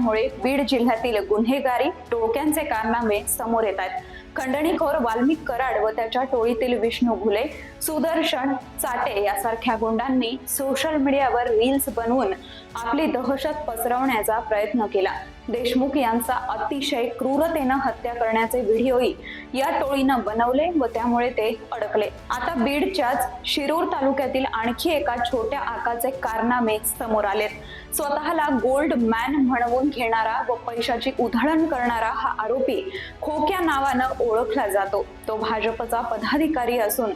असल्यामुळे बीड जिल्ह्यातील गुन्हेगारी टोळक्यांचे कारनामे समोर येत आहेत. खंडणीखोर वाल्मिक कराड व त्याच्या टोळीतील विष्णू घुले सुदर्शन चाटे यासारख्या गुंडांनी सोशल मीडियावर रील्स बनवून आपली दहशत पसरवण्याचा प्रयत्न केला. देशमुख यांचा अतिशय क्रूरतेनं हत्या करण्याचे व्हिडिओही या टोळीनं बनवले व त्यामुळे ते अडकले. आता बीडच्याच शिरूर तालुक्यातील आणखी एका छोट्या आकाचे कारनामे समोर आलेत. स्वतःला गोल्ड मॅन म्हणवून घेणारा व पैशाची उधळण करणारा हा आरोपी खोक्या नावानं ओळखला जातो. तो भाजपचा पदाधिकारी असून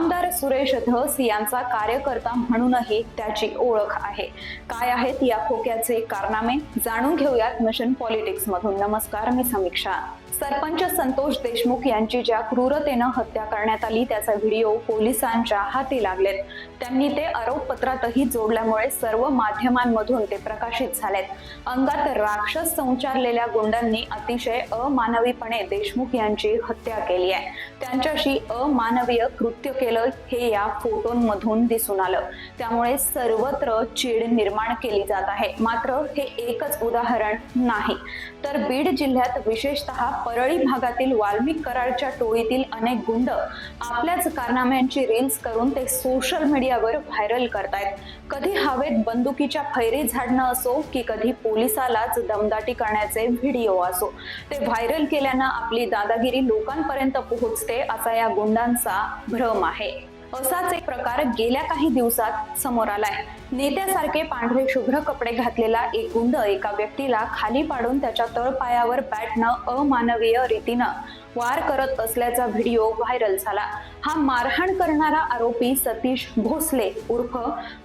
आमदार सुरेश धस यांचा कार्यकर्ता म्हणूनही त्याची ओळख आहे. काय आहेत या खोक्याचे कारनामे जाणून घेऊयात मिशन पॉलिटिक्स मधून नमस्कार मी समीक्षा. सरपंच संतोष देशमुख यांची ज्या क्रूरतेनं हत्या करण्यात आली त्याचा व्हिडिओ पोलिसांच्या हाती लागलेत. त्यांनी ते आरोपपत्रातही जोडल्यामुळे सर्व माध्यमांमधून ते प्रकाशित झालेत. अंगात राक्षस संचारलेल्या गुंडांनी अतिशय अमानवीपणे देशमुख यांची हत्या केली आहे. त्यांच्याशी अमानवीय कृत्य केलं हे या फोटोंमधून दिसून आलं. त्यामुळे सर्वत्र चीड निर्माण केली जात आहे. मात्र हे एकच उदाहरण नाही. तर बीड जिल्ह्यात विशेषतः परळी भागातील वाल्मिक कराडच्या टोळीतील अनेक गुंड आपल्याच कारनाम्यांची रील्स करून ते सोशल मीडियावर व्हायरल करतायत. कधी हवेत बंदुकीच्या फैरी झाडणं असो की कधी पोलिसालाच दमदाटी करण्याचे व्हिडिओ असो ते व्हायरल केल्यानं आपली दादागिरी लोकांपर्यंत पोहोचते असा या गुंडांचा भ्रम आहे. असाच एक प्रकार गेल्या काही दिवसात समोर आलाय. नेत्यासारखे पांढरे शुभ्र कपडे घातलेला एक गुंड एका व्यक्तीला खाली पाडून त्याच्या तळपायावर बॅटनं अमानवीय रीतीनं वार करत असल्याचा व्हिडिओ व्हायरल झाला. हा मारहाण करणारा आरोपी सतीश भोसले उर्फ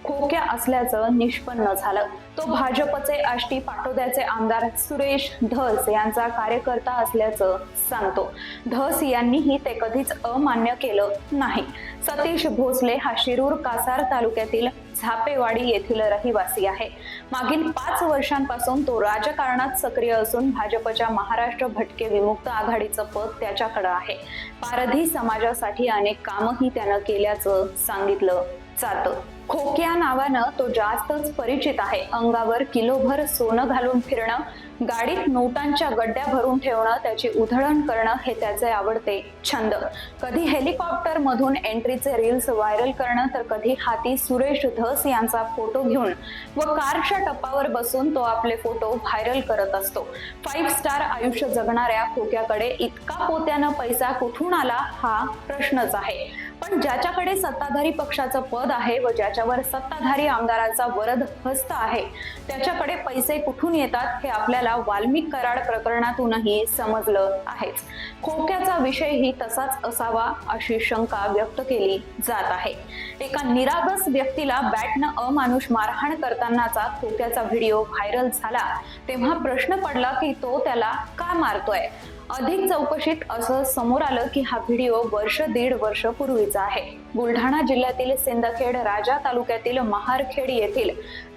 खोक्या असल्याचं निष्पन्न झालं. तो भाजपचे आष्टी पाटोद्याचे आमदार सुरेश धस यांचा कार्यकर्ता असल्याचं सांगतो. धस यांनीही ते कधीच अमान्य केलं नाही. सतीश भोसले हा शिरूर कासार तालुक्यातील झापेवाडी येथील रहिवासी आहे. मागील पाच वर्षांपासून तो राजकारणात सक्रिय असून भाजपच्या महाराष्ट्र भटके विमुक्त आघाडीचं पद त्याच्याकडे आहे. पारधी समाजासाठी अनेक कामही त्यानं केल्याचं सांगितलं. जातं. खोक्या नावानं तो जास्तच परिचित आहे. अंगावर किलोभर सोनं घालून फिरणं गाडीत नोटांच्या गड्ड्या भरून ठेवणं त्याची उधळण करणं हे त्याचे आवडते छंद. कधी हेलिकॉप्टर मधून एंट्रीचे रील्स व्हायरल करणं तर कधी हाती सुरेश धस यांचा फोटो घेऊन व कारच्या टप्पावर बसून तो आपले फोटो व्हायरल करत असतो. फाईव्ह स्टार आयुष्य जगणाऱ्या खोक्याकडे इतका पोत्यानं पैसा कुठून आला हा प्रश्नच आहे. पण ज्याच्याकडे सत्ताधारी पक्षाचं पद आहे व ज्याच्यावर सत्ताधारी आमदारांचा वरद हस्त आहे त्याच्याकडे पैसे कुठून येतात हे आपल्याला वाल्मिक कराड प्रकरणातूनही समजलं आहेच. खोक्याचा विषयही तसाच असावा अशी शंका व्यक्त केली जात आहे. एका निरागस व्यक्तीला बॅटनं अमानुष मारहाण करतानाचा खोक्याचा व्हिडिओ व्हायरल झाला. तेव्हा प्रश्न पडला की तो त्याला का मारतोय? अधिक चौकशीत असं समोर आलं की हा व्हिडिओ वर्ष दीड वर्ष पूर्वीचा आहे. बुलढाणा जिल्ह्यातील सिंदखेड राजा तालुक्यातील महारखेड येथील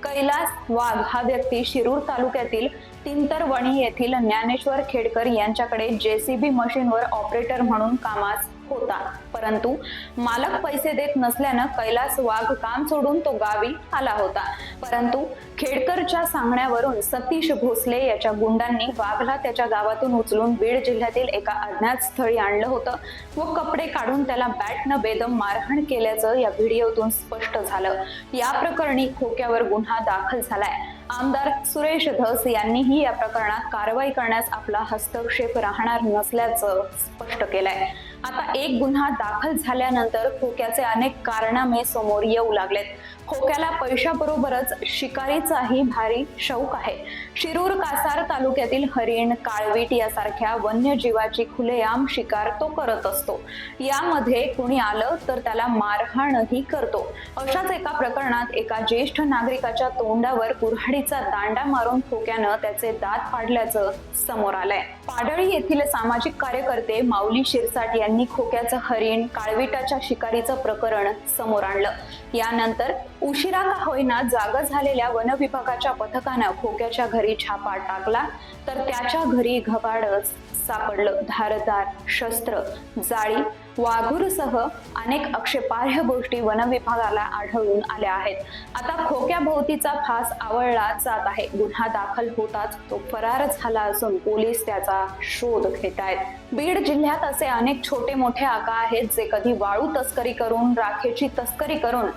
कैलास वाघ हा व्यक्ती शिरूर तालुक्यातील तिंतरवणी येथील ज्ञानेश्वर खेडकर यांच्याकडे जेसीबी मशीनवर ऑपरेटर म्हणून कामास होता परंतु मालक पैसे देत नसल्यानं कैलास वाघ काम सोडून तो गावी आला होता. परंतु खेडकरच्या सांगण्यावरून सतीश भोसले याच्या गुंडांनी वाघला त्याच्या गावातून उचलून बीड जिल्ह्यातील एका अज्ञात स्थळी आणलं होतं व कपडे काढून त्याला बॅटनं बेदम मारहाण केल्याचं या व्हिडिओतून स्पष्ट झालं. या प्रकरणी खोक्यावर गुन्हा दाखल झालाय. आमदार सुरेश धस यांनीही या प्रकरणात कारवाई करण्यास आपला हस्तक्षेप राहणार नसल्याचं स्पष्ट केलंय. आता एक गुन्हा दाखल झाल्यानंतर खोक्याचे अनेक कारणामे समोर येऊ लागलेत. खोक्याला पैशाबरोबरच शिकारीचाही भारी शौक आहे. शिरूर कासार तालुक्यातील हरिण काळवीट यासारख्या वन्यजीवाची खुलेआम शिकार तो करत असतो. यामध्ये कुणी आलं तर त्याला मारहाणही करतो. अशाच एका प्रकरणात एका ज्येष्ठ नागरिकाच्या तोंडावर कुऱ्हाडीचा दांडा मारून खोक्यानं त्याचे दात पाडल्याचं समोर आलंय. पाडळी येथील सामाजिक कार्यकर्ते माऊली शिरसाट यांनी खोक्याचं हरिण काळविटाच्या शिकारीचं प्रकरण समोर आणलं. यानंतर उशिरा का होईना जागा झालेल्या वन विभागाच्या पथकानं खोक्याच्या घरी छापा टाकला तर त्याच्या घरी घबाडच सापडलं धारदार शस्त्र जाळी वाघूरसह अनेक आक्षेपार्ह गोष्टी वन विभागाला आढळून आल्या आहेत. आता खोक्या भोवतीचा फास आवळला जात आहे. गुन्हा दाखल होताच तो फरार झाला असून पोलीस त्याचा शोध घेत आहेत. बीड जिल्ह्यात असे अनेक छोटे मोठे आका आहेत जे कधी वाळू तस्करी करून राखेची तस्करी करून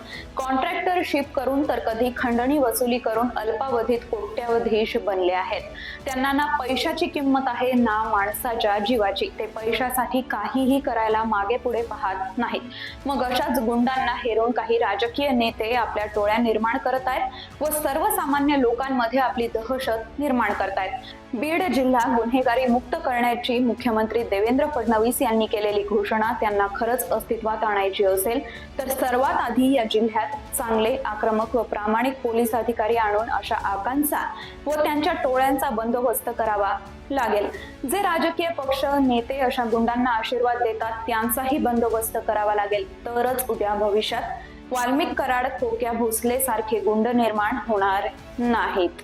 डिक्टेटरशिप करून तर कधी खंडणी वसुली करून अल्पावधीत कोट्यावधीश बनले आहेत. त्यांना ना पैशाची किंमत आहे ना माणसाच्या जीवाची. ते पैशासाठी काहीही करायला मागे पुढे पाहत नाहीत. मग अशाच गुंडांना हेरून काही राजकीय नेते आपल्या टोळ्या निर्माण करत आहेत व सर्वसामान्य लोकांमध्ये आपली दहशत निर्माण करतायत. बीड जिल्हा गुन्हेगारी मुक्त करण्याची मुख्यमंत्री देवेंद्र फडणवीस यांनी केलेली घोषणा त्यांना खरंच अस्तित्वात आणायची असेल तर सर्वात आधी या जिल्ह्यात चांगले आक्रमक व प्रामाणिक पोलीस अधिकारी आणून अशा आकांचा व त्यांच्या टोळ्यांचा बंदोबस्त करावा लागेल. जे राजकीय पक्ष नेते अशा गुंडांना आशीर्वाद देतात त्यांचाही बंदोबस्त करावा लागेल. तरच उद्या भविष्यात वाल्मिक कराड खोक्या भोसले सारखे गुंड निर्माण होणार नाहीत.